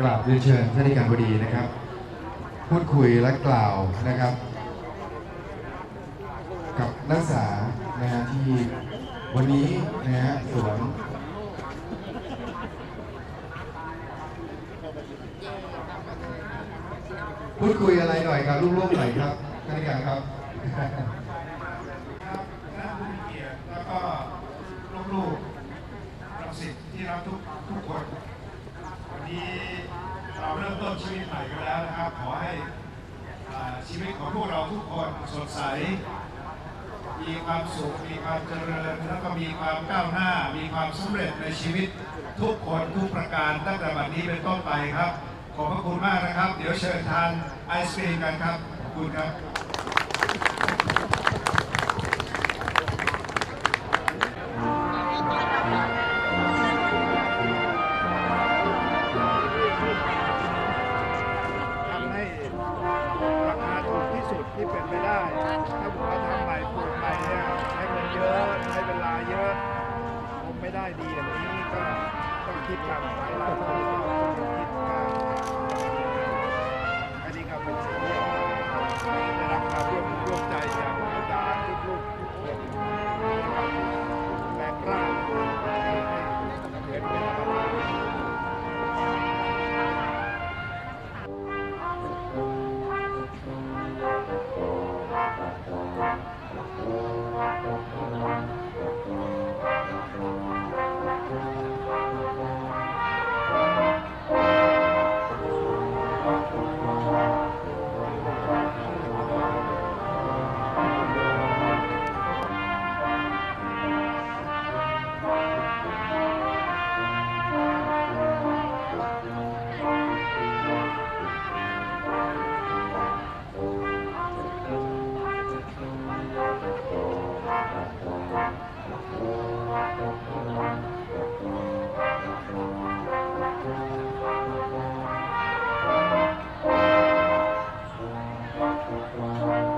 กราบเรียนเชิญท่านในการบดีนะครับ พูดคุยและกล่าวนะครับ กับนักศึกษานะฮะที่วันนี้นะฮะสวนพูดคุยอะไรหน่อยครับลูกๆหน่อยครับท่านในการครับแล้วก็ลูกๆรังสิตที่รักทุกทุกคน เราเริ่มต้นชีวิตใหม่กันแล้วนะครับ ขอให้ชีวิตของพวกเราทุกคนสดใส มีความสุข มีความเจริญ แล้วก็มีความก้าวหน้า มีความสำเร็จในชีวิตทุกคนทุกประการตั้งแต่บัดนี้เป็นต้นไปครับ ขอบพระคุณมากนะครับ เดี๋ยวเชิญทานไอศครีมกันครับ ขอบคุณครับ ดีอย่างนี้ก็ต้องคิดกันไว้แล้วก็คิดว่า Wow.